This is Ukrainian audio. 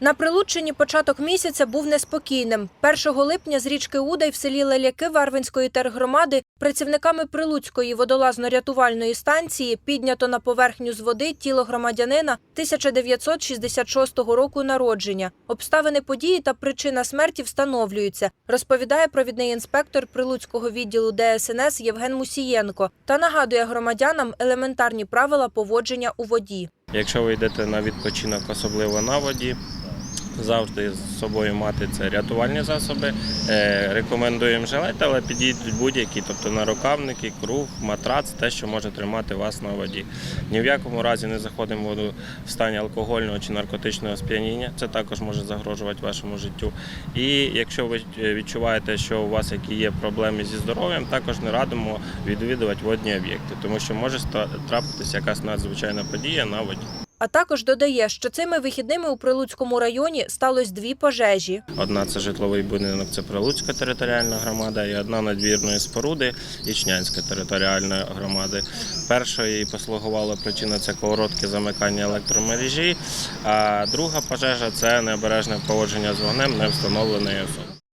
На Прилуччині початок місяця був неспокійним. 1 липня з річки Удай в селі Леляки Варвинської тергромади працівниками Прилуцької водолазно-рятувальної станції піднято на поверхню з води тіло громадянина 1966 року народження. Обставини події та причина смерті встановлюються, розповідає провідний інспектор Прилуцького відділу ДСНС Євген Мусієнко та нагадує громадянам елементарні правила поводження у воді. Якщо ви йдете на відпочинок, особливо на воді, завжди з собою мати це рятувальні засоби. Е, Рекомендуємо жилет, але підійдуть будь-які, тобто нарукавники, круг, матрац, те, що може тримати вас на воді. Ні в якому разі не заходимо в воду в стані алкогольного чи наркотичного сп'яніння. Це також може загрожувати вашому життю. І якщо ви е, відчуваєте, що у вас які є проблеми зі здоров'ям, також не радимо відвідувати водні об'єкти, тому що може трапитися якась надзвичайна подія на воді. А також додає, що цими вихідними у Прилуцькому районі сталося дві пожежі. Одна це житловий будинок, це Прилуцька територіальна громада, і одна надвірної споруди Ічнянська територіальної громади. Першої послугувала причина це коротке замикання електромережі, а друга пожежа це необережне поводження з вогнем невстановленої особи.